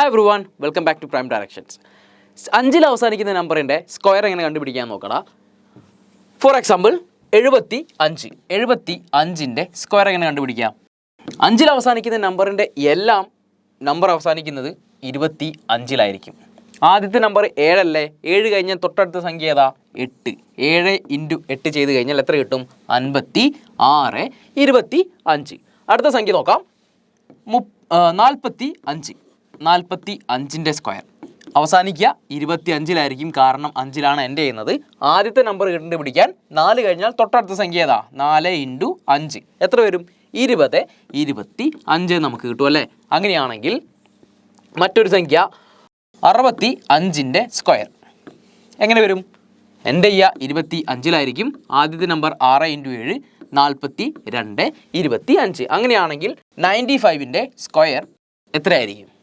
Hi everyone welcome back to prime directions അഞ്ചിൽ അവസാനിക്കുന്ന നമ്പറിന്റെ സ്ക്വയർ എങ്ങനെ കണ്ടുപിടിക്കാൻ നോക്കടാ? ഫോർ എക്സാമ്പിൾ എഴുപത്തി അഞ്ച് എഴുപത്തി അഞ്ചിന്റെ സ്ക്വയർ എങ്ങനെ കണ്ടുപിടിക്കാം? അഞ്ചിൽ അവസാനിക്കുന്ന നമ്പറിന്റെ എല്ലാം നമ്പർ അവസാനിക്കുന്നത് ഇരുപത്തി അഞ്ചിലായിരിക്കും ആദ്യത്തെ നമ്പർ ഏഴല്ലേ? ഏഴ് കഴിഞ്ഞാൽ തൊട്ടടുത്ത സംഖ്യ ഏതാ? എട്ട്. ഏഴ് ഇന്റു എട്ട് ചെയ്ത് കഴിഞ്ഞാൽ എത്ര കിട്ടും? അൻപത്തി ആറ് ഇരുപത്തി അഞ്ച് അടുത്ത സംഖ്യ നോക്കാം. മുപ്പ് നാൽപ്പത്തി അഞ്ച് നാൽപ്പത്തി അഞ്ചിന്റെ സ്ക്വയർ. അവസാനിക്കുക ഇരുപത്തി അഞ്ചിലായിരിക്കും കാരണം അഞ്ചിലാണ് എന്റെ ചെയ്യുന്നത്. ആദ്യത്തെ നമ്പർ കണ്ടുപിടിക്കാൻ നാല് കഴിഞ്ഞാൽ തൊട്ടടുത്ത സംഖ്യ ഏതാ? നാല് ഇന്റു അഞ്ച്. എത്ര വരും? ഇരുപത്. ഇരുപത്തി അഞ്ച് നമുക്ക് കിട്ടും അല്ലേ? അങ്ങനെയാണെങ്കിൽ മറ്റൊരു സംഖ്യ അറുപത്തി അഞ്ചിന്റെ സ്ക്വയർ. എങ്ങനെ വരും? എന്റെ ഈ ഇരുപത്തി അഞ്ചിലായിരിക്കും ആദ്യത്തെ നമ്പർ ആറ് ഇന്റു ഏഴ് നാൽപ്പത്തി രണ്ട് ഇരുപത്തി അഞ്ച് അങ്ങനെയാണെങ്കിൽ നയന്റി ഫൈവിന്റെ സ്ക്വയർ എത്രയായിരിക്കും?